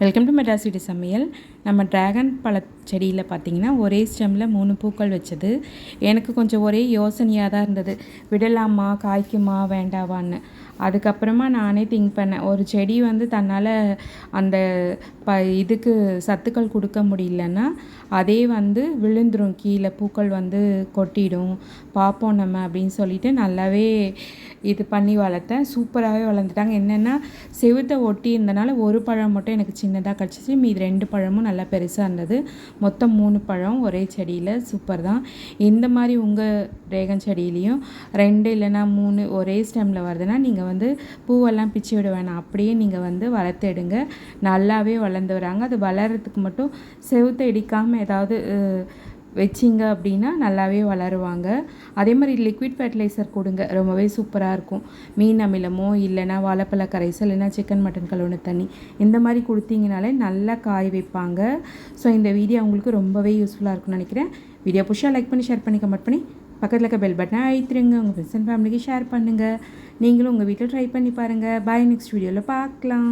Welcome to Madras சமையல். நம்ம dragon பழ செடியில் பார்த்தீங்கன்னா ஒரே ஸ்டெம்மில் மூணு பூக்கள் வச்சது. எனக்கு கொஞ்சம் ஒரே யோசனையாக தான் இருந்தது. விடலாமா காய்க்குமா வேண்டாவான்னு அதுக்கப்புறமா நானே திங்க் பண்ணேன் ஒரு செடி வந்து தன்னால் அந்த ப இதுக்கு சத்துக்கள் கொடுக்க முடியலன்னா அதே வந்து விழுந்துரும் கீழே பூக்கள் வந்து கொட்டிடும் பார்ப்போம் நம்ம அப்படின்னு சொல்லிட்டு நல்லாவே இது பண்ணி வளர்த்தேன். சூப்பராகவே வளர்ந்துட்டாங்க. என்னென்னா செவுத்தை ஒட்டி இருந்தனால ஒரு பழம் மட்டும் எனக்கு சின்னதாக கிடச்சிச்சு. மீது ரெண்டு பழமும் நல்லா பெருசாக இருந்தது. மொத்தம் மூணு பழம் ஒரே செடியில். சூப்பர் தான். இந்த மாதிரி உங்கள் ரேகன் செடியிலையும் ரெண்டு இல்லைன்னா மூணு ஒரே ஸ்டெம்மில் வருதுன்னா நீங்கள் வந்து பூவெல்லாம் பிச்சு விட வேணாம். அப்படியே நீங்கள் வந்து வளர்த்து எடுங்க நல்லாவே வளர்ந்து வராங்க அது வளர்கிறதுக்கு மட்டும் செவுத்தை இடிக்காமல் ஏதாவது வச்சிங்க அப்படின்னா நல்லாவே வளருவாங்க. அதே மாதிரி லிக்விட் ஃபெர்டிலைசர் கொடுங்க. ரொம்பவே சூப்பராக இருக்கும். மீன் அமிலமோ இல்லைனா வாழைப்பழ கரைசல் இல்லைனா சிக்கன் மட்டன் கழுவுன தண்ணி. இந்த மாதிரி கொடுத்தீங்கனாலே நல்லா காய் வைப்பாங்க. ஸோ இந்த வீடியோ அவங்களுக்கு ரொம்பவே யூஸ்ஃபுல்லாக இருக்கும்னு நினைக்கிறேன். வீடியோ புஷாக லைக் பண்ணி ஷேர் பண்ணி கமெண்ட் பண்ணி பக்கத்தில் இருக்க பெல் பட்டனை அழுத்துருங்க. உங்கள் ஃப்ரெண்ட்ஸ் அண்ட் ஃபேமிலிக்கு ஷேர் பண்ணுங்கள் நீங்களும் உங்கள் வீட்டில் ட்ரை பண்ணி பாருங்கள் பாய் நெக்ஸ்ட் வீடியோவில் பார்க்கலாம்